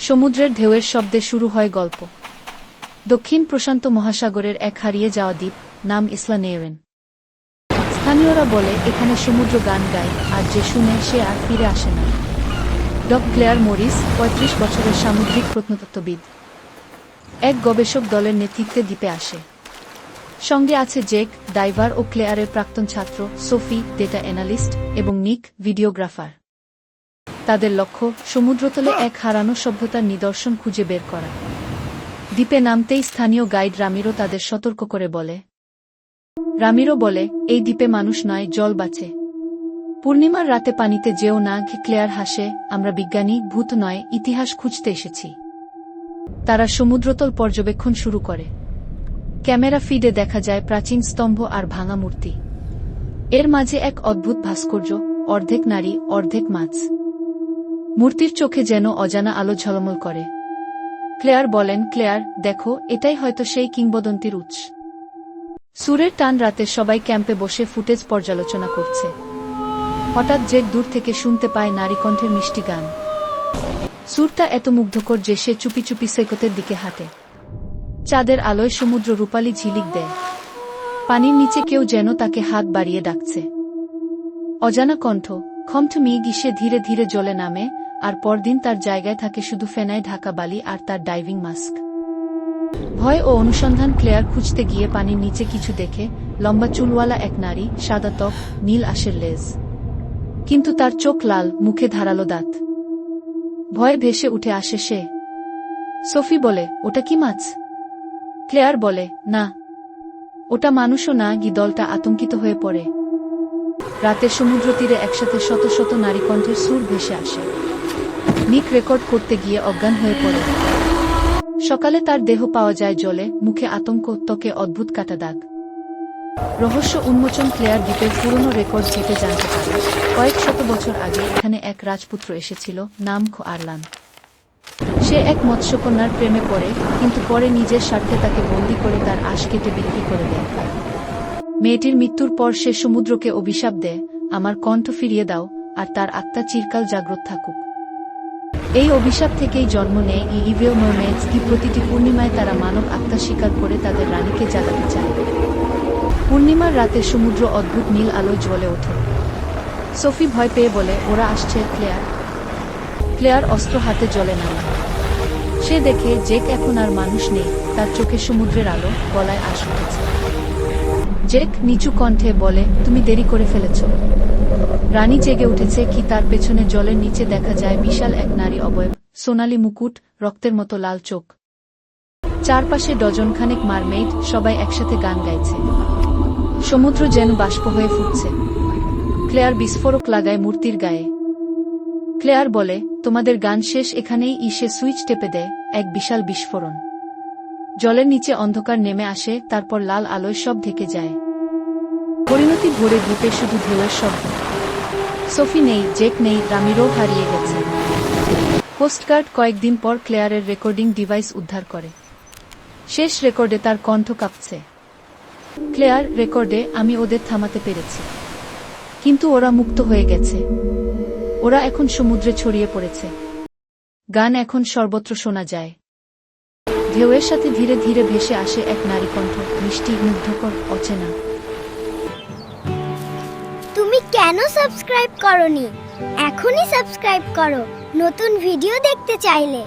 সমুদ্রের ঢেউয়ের শব্দে শুরু হয় গল্প। দক্ষিণ প্রশান্ত মহাসাগরের এক হারিয়ে যাওয়া দ্বীপ নাম ইসলানেওয়েন স্থানীয়রা বলে, এখানে সমুদ্র গান গায়, আর যে শুনে সে আর ফিরে আসে না। ডক ক্লেয়ার মরিস, পঁয়ত্রিশ বছরের সামুদ্রিক প্রত্নতত্ত্ববিদ। এক গবেষক দলের নেতৃত্বে দ্বীপে আসে। সঙ্গে আছে জেক, ডাইভার ও ক্লেয়ারের প্রাক্তন ছাত্র, সোফি, ডেটা অ্যানালিস্ট এবং নিক, ভিডিওগ্রাফার। তাদের লক্ষ্য সমুদ্রতলে এক হারানো সভ্যতার নিদর্শন খুঁজে বের করা। দ্বীপে নামতেই স্থানীয় গাইড রামিরো তাদের সতর্ক করে বলে। রামিরো বলে এই দ্বীপে মানুষ নয় জল বাঁচে। পূর্ণিমার রাতে পানিতে যেও না ক্লেয়ার হাসে আমরা বিজ্ঞানী ভূত নয় ইতিহাস খুঁজতে এসেছি। তারা সমুদ্রতল পর্যবেক্ষণ শুরু করে। ক্যামেরা ফিডে দেখা যায় প্রাচীন স্তম্ভ আর ভাঙা মূর্তি। এর মাঝে এক অদ্ভুত ভাস্কর্য অর্ধেক নারী অর্ধেক মাছ। মূর্তির চোখে যেন অজানা আলো ঝলমল করে। ক্লেয়ার বলেন, ক্লেয়ার, দেখো, এটাই হয়তো সেই কিংবদন্তির উৎস। সুরের টান রাতে সবাই ক্যাম্পে বসে ফুটেজ পর্যালোচনা করছে। হঠাৎ জেক দূর থেকে শুনতে পায় নারী কণ্ঠের মিষ্টি গান। সুরটা এত মুগ্ধকর যে সে চুপি চুপি সেকতের দিকে হাঁটে। চাঁদের আলোয় সমুদ্র রূপালী ঝিলিক দেয়। পানির নিচে কেউ যেন তাকে হাত বাড়িয়ে ডাকছে। অজানা কণ্ঠ, খমঠ খমঠমি গিসে ধীরে ধীরে জলে নামে আর পরদিন তার জায়গায় থাকে শুধু ফেনায় ঢাকা বালি আর তার ডাইভিং মাস্ক। ভয় ও অনুসন্ধান ক্লেয়ার খুঁজতে গিয়ে পানির নিচে কিছু দেখে লম্বা চুলওয়ালা এক নারী, সাদা ত্বক, নীল আশের লেজ। কিন্তু তার চোখ লাল, মুখে ধারালো দাঁত। ভয়ে ভেসে উঠে আসে সে। সোফি বলে, ওটা কি মাছ? ক্লেয়ার বলে, না। ওটা মানুষও না গি দলটা আতঙ্কিত হয়ে পড়ে। রাতে সমুদ্র তীরে একসাথে শত শত নারী কণ্ঠের সুর ভেসে আসে। নিক রেকর্ড করতে গিয়ে অজ্ঞান হয়ে পড়ে। সকালে তার দেহ পাওয়া যায় জলে, মুখে আতঙ্ক, ত্বকে অদ্ভুত কাটা দাগ। রহস্য উন্মোচন ক্লেয়ার দ্বীপের পুরনো রেকর্ড ঘেটে জানতে পারে। কয়েক শত বছর আগে এখানে এক রাজপুত্র এসেছিল, নাম খো আরলান। সে এক মৎস্যকন্যার প্রেমে পড়ে, কিন্তু পরে নিজের স্বার্থে তাকে বন্দি করে তার আশ কেটে বিক্রি করে দেয়। মেয়েটির মৃত্যুর পর সে সমুদ্রকে অভিশাপ দেয়, আমার কণ্ঠ ফিরিয়ে দাও, আর তার আত্মা চিরকাল জাগ্রত থাকুক। এই অভিশাপ থেকেই জন্ম নেয় ই ইভেল মোমেন্টস কি প্রতিটি পূর্ণিমায় তারা মানব আত্মা স্বীকার করে তাদের রানীকে জাগাতে চায়। পূর্ণিমার রাতে সমুদ্র অদ্ভুত নীল আলোয় জ্বলে ওঠে। সোফি ভয় পেয়ে বলে, ওরা আসছে, ক্লেয়ার। ক্লেয়ার অস্ত্র হাতে জলে নামে সে দেখে জেক এখন আর মানুষ নেই, তার চোখে সমুদ্রের আলো, গলায় আশ উঠেছে। জেক নিচু কণ্ঠে বলে, তুমি দেরি করে ফেলেছ। রানী জেগে উঠেছে কি তার পেছনে জলের নিচে দেখা যায় বিশাল এক নারী অবয়ব, সোনালি মুকুট, রক্তের মতো লাল চোখ। চারপাশে ডজনখানেক মারমেইড সবাই একসাথে গান গাইছে। সমুদ্র যেন বাষ্প হয়ে ফুটছে। ক্লেয়ার বিস্ফোরক লাগায় মূর্তির গায়ে। ক্লেয়ার বলে, তোমাদের গান শেষ এখানেই ইসে সুইচ টেপে দেয়, এক বিশাল বিস্ফোরণ। জলের নিচে অন্ধকার নেমে আসে, তারপর লাল আলোয় সব ঢেকে যায়। পরিণতি ভরে দ্বীপে শুধু ঢেউয়ের শব্দ। সোফি নেই, জেক নেই, রামিরও হারিয়ে গেছে। কোস্টগার্ড কয়েকদিন পর ক্লেয়ারের রেকর্ডিং ডিভাইস উদ্ধার করে। শেষ রেকর্ডে তার কণ্ঠ কাঁপছে। ক্লেয়ার, রেকর্ডে আমি ওদের থামাতে পেরেছি। কিন্তু ওরা মুক্ত হয়ে গেছে। ওরা এখন সমুদ্রে ছড়িয়ে পড়েছে। গান এখন সর্বত্র শোনা যায়। ঢেউয়ের সাথে ধীরে ধীরে ভেসে আসে এক নারী কণ্ঠ। মিষ্টি, মুগ্ধকর, অচেনা। তুমি কেন সাবস্ক্রাইব করনি? এখনই সাবস্ক্রাইব করো। নতুন ভিডিও দেখতে চাইলে।